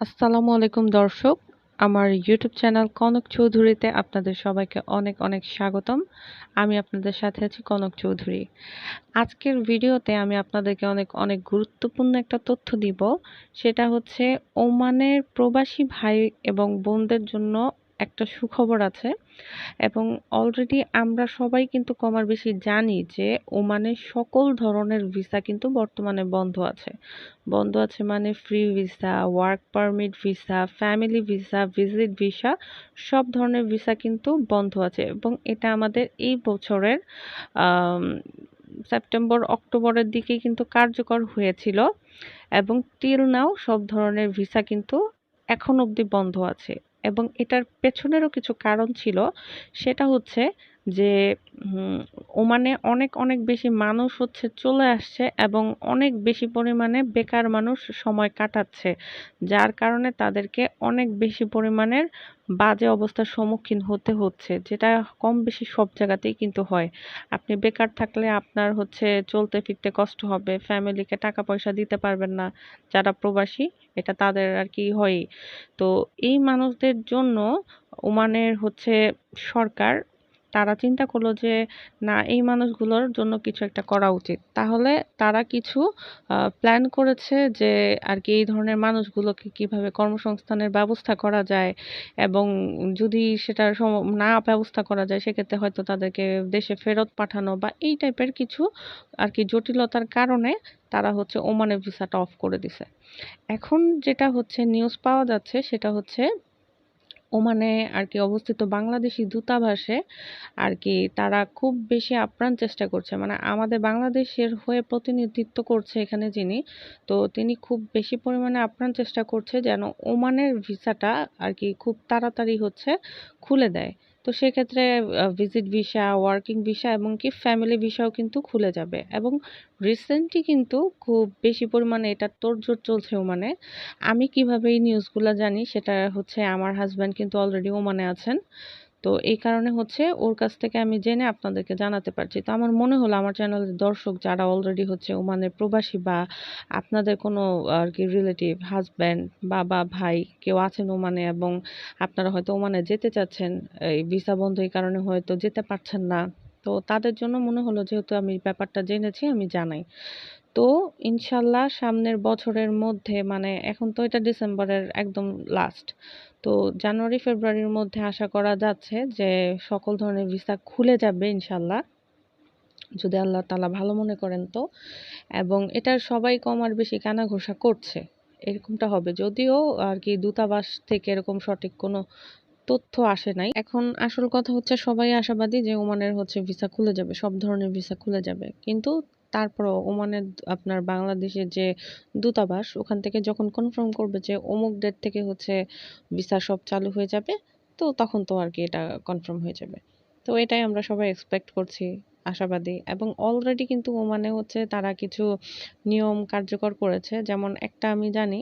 আসসালামু আলাইকুম দর্শক, আমার ইউটিউব চ্যানেল কনক চৌধুরীতে আপনাদের সবাইকে অনেক অনেক স্বাগতম। আমি আপনাদের সাথে আছি কনক চৌধুরী। আজকের ভিডিওতে আমি আপনাদেরকে অনেক অনেক গুরুত্বপূর্ণ একটা তথ্য দিব। সেটা হচ্ছে ওমানের প্রবাসী ভাই এবং বোনদের জন্য একটা সুখবর আছে এবং অলরেডি আমরা সবাই কিন্তু কমার বেশি জানি যে ওমানের সকল ধরনের ভিসা কিন্তু বর্তমানে বন্ধ আছে। বন্ধ আছে মানে free visa work permit visa family visa visit visa সব ধরনের ভিসা কিন্তু বন্ধ আছে এবং এটা আমাদের এই বছরের সেপ্টেম্বর অক্টোবরের দিকে কিন্তু কার্যকর হয়েছিল এবং টিল নাও সব ধরনের ভিসা কিন্তু এখন অবধি বন্ধ আছে। এবং এটার পেছনেরও কিছু কারণ ছিল সেটা হচ্ছে যে ওমানে অনেক অনেক বেশি মানুষ হচ্ছে চলে আসছে এবং অনেক বেশি পরিমাণে বেকার মানুষ সময় কাটাচ্ছে, যার কারণে তাদেরকে অনেক বেশি পরিমাণের বাজে অবস্থার সম্মুখীন হতে হচ্ছে, যেটা কম বেশি সব জায়গাতেই কিন্তু হয়। আপনি বেকার থাকলে আপনার হচ্ছে চলতে ফিরতে কষ্ট হবে, ফ্যামিলিকে টাকা পয়সা দিতে পারবেন না, যারা প্রবাসী, এটা তাদের আর কি হয় তো এই মানুষদের জন্য ওমানের হচ্ছে সরকার তারা চিন্তা করল যে, না, এই মানুষগুলোর জন্য কিছু একটা করা উচিত। তাহলে তারা কিছু প্ল্যান করেছে যে, আর কি এই ধরনের মানুষগুলোকে কীভাবে কর্মসংস্থানের ব্যবস্থা করা যায় এবং যদি সেটার না ব্যবস্থা করা যায়, সেক্ষেত্রে হয়তো তাদেরকে দেশে ফেরত পাঠানো বা এই টাইপের কিছু, আর কি জটিলতার কারণে তারা হচ্ছে ওমানের ভিসাটা অফ করে দিছে। এখন যেটা হচ্ছে নিউজ পাওয়া যাচ্ছে সেটা হচ্ছে ওমানে আর কি অবস্থিত বাংলাদেশি দূতাবাসে আর কি তারা খুব বেশি আপ্রাণ চেষ্টা করছে। মানে আমাদের বাংলাদেশের হয়ে প্রতিনিধিত্ব করছে এখানে যিনি, তো তিনি খুব বেশি পরিমাণে আপ্রাণ চেষ্টা করছে যেন ওমানের ভিসাটা আর কি খুব তাড়াতাড়ি হচ্ছে খুলে দেয়। তো সেক্ষেত্রে ভিজিট ভিসা ওয়ার্কিং ভিসা এবং কি ফ্যামিলি ভিসাও কিন্তু খুলে যাবে। এবং রিসেন্টলি কিন্তু খুব বেশি পরিমাণে এটা তোড়জোড় চলছে ওমানে আমি কীভাবে এই নিউজগুলো জানি সেটা হচ্ছে আমার হাজব্যান্ড কিন্তু অলরেডি ওমানে আছেন। তো এই কারণে হচ্ছে ওর কাছ থেকে আমি জেনে আপনাদেরকে জানাতে পারছি। তো আমার মনে হলো আমার চ্যানেলের দর্শক যারা অলরেডি হচ্ছে ওমানের প্রবাসী বা আপনাদের কোনো, আর কি রিলেটিভ হাজব্যান্ড বাবা, ভাই কেউ আছেন ওমানে এবং আপনারা হয়তো ওমানে যেতে চাচ্ছেন, এই ভিসা বন্ধ এই কারণে হয়তো যেতে পারছেন না, তো তাদের জন্য মনে হলো যেহেতু আমি ব্যাপারটা জেনেছি আমি জানাই। তো ইনশাল্লাহ সামনের বছরের মধ্যে মানে এখন তো এটা ডিসেম্বরের একদম লাস্ট তো জানুয়ারি, ফেব্রুয়ারির মধ্যে আশা করা যাচ্ছে যে সকল ধরনের ভিসা খুলে যাবে ইনশাল্লাহ। যদি আল্লাহ তালা ভালো মনে করেন তো। এবং এটা সবাই কম আর বেশি কানা ঘোষা করছে, এরকমটা হবে। যদিও আর কি দূতাবাস থেকে এরকম সঠিক কোনো তথ্য আসে নাই। এখন আসল কথা হচ্ছে সবাই আশাবাদী যে ওমানের হচ্ছে ভিসা খুলে যাবে, সব ধরনের ভিসা খুলে যাবে। কিন্তু তারপরও ওমানের আপনার বাংলাদেশের যে দূতাবাস, ওখান থেকে যখন কনফার্ম করবে যে অমুক ডেট থেকে হচ্ছে ভিসা সব চালু হয়ে যাবে, তো তখন তো আর কি এটা কনফার্ম হয়ে যাবে। তো এটাই আমরা সবাই এক্সপেক্ট করছি, আশাবাদী। এবং অলরেডি কিন্তু ওমানে হচ্ছে তারা কিছু নিয়ম কার্যকর করেছে। যেমন একটা আমি জানি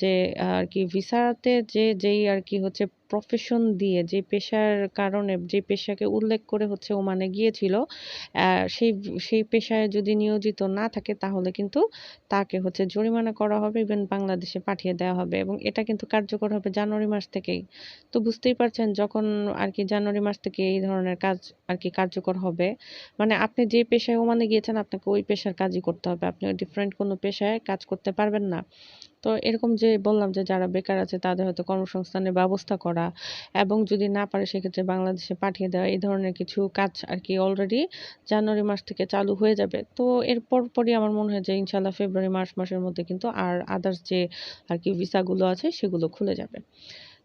যে আর কি ভিসাতে যে, যেই আর কি হচ্ছে প্রফেশন দিয়ে যে পেশার কারণে, যে পেশাকে উল্লেখ করে হচ্ছে ওমানে গিয়েছিল সেই সেই পেশায় যদি নিয়োজিত না থাকে তাহলে কিন্তু তাকে হচ্ছে জরিমানা করা হবে ইভেন বাংলাদেশে পাঠিয়ে দেওয়া হবে এবং এটা কিন্তু কার্যকর হবে জানুয়ারি মাস থেকেই। তো বুঝতেই পারছেন যখন আর কি জানুয়ারি মাস থেকে এই ধরনের কাজ আর কি কার্যকর হবে মানে আপনি যে পেশায় ওমানে গিয়েছেন আপনাকে ওই পেশার কাজই করতে হবে, আপনি ডিফারেন্ট কোনো পেশায় কাজ করতে পারবেন না। তো এরকম যে বললাম যে যারা বেকার আছে তাদের হয়তো কর্মসংস্থানের ব্যবস্থা করা এবং যদি না পারে সেক্ষেত্রে বাংলাদেশে পাঠিয়ে দেওয়া এই ধরনের কিছু কাজ আর কি অলরেডি জানুয়ারি মাস থেকে চালু হয়ে যাবে। তো এরপর পরই আমার মনে হয় যে ইনশাল্লাহ ফেব্রুয়ারি, মার্চ মাসের মধ্যে কিন্তু আর আদার্স যে আর কি ভিসাগুলো আছে সেগুলো খুলে যাবে।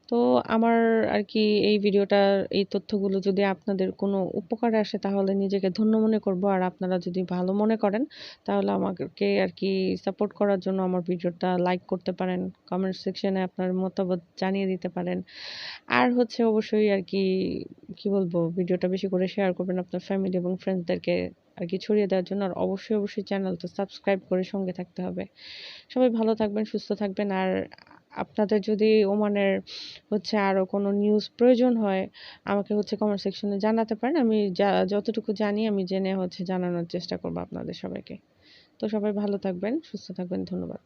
তো আমার আর কি এই ভিডিওটা, এই তথ্যগুলো যদি আপনাদের কোনো উপকারে আসে তাহলে নিজেকে ধন্য মনে করব। আর আপনারা যদি ভালো মনে করেন তাহলে আমাকে আর কি সাপোর্ট করার জন্য আমার ভিডিওটা লাইক করতে পারেন কমেন্ট সেকশনে আপনার মতামত জানিয়ে দিতে পারেন। আর হচ্ছে অবশ্যই আর কি কি বলব, ভিডিওটা বেশি করে শেয়ার করবেন আপনার ফ্যামিলি এবং ফ্রেন্ডসদেরকে আর কি ছড়িয়ে দেওয়ার জন্য। আর অবশ্যই অবশ্যই চ্যানেলটা সাবস্ক্রাইব করে সঙ্গে থাকতে হবে। সবাই ভালো থাকবেন, সুস্থ থাকবেন। আর আপনাদের যদি ওমানের হচ্ছে আরও কোনো নিউজ প্রয়োজন হয়, আমাকে হচ্ছে কমেন্ট সেকশনে জানাতে পারেন। আমি যা, যতটুকু জানি আমি জেনে হচ্ছে জানানোর চেষ্টা করব আপনাদের সবাইকে। তো সবাই ভালো থাকবেন, সুস্থ থাকবেন, ধন্যবাদ।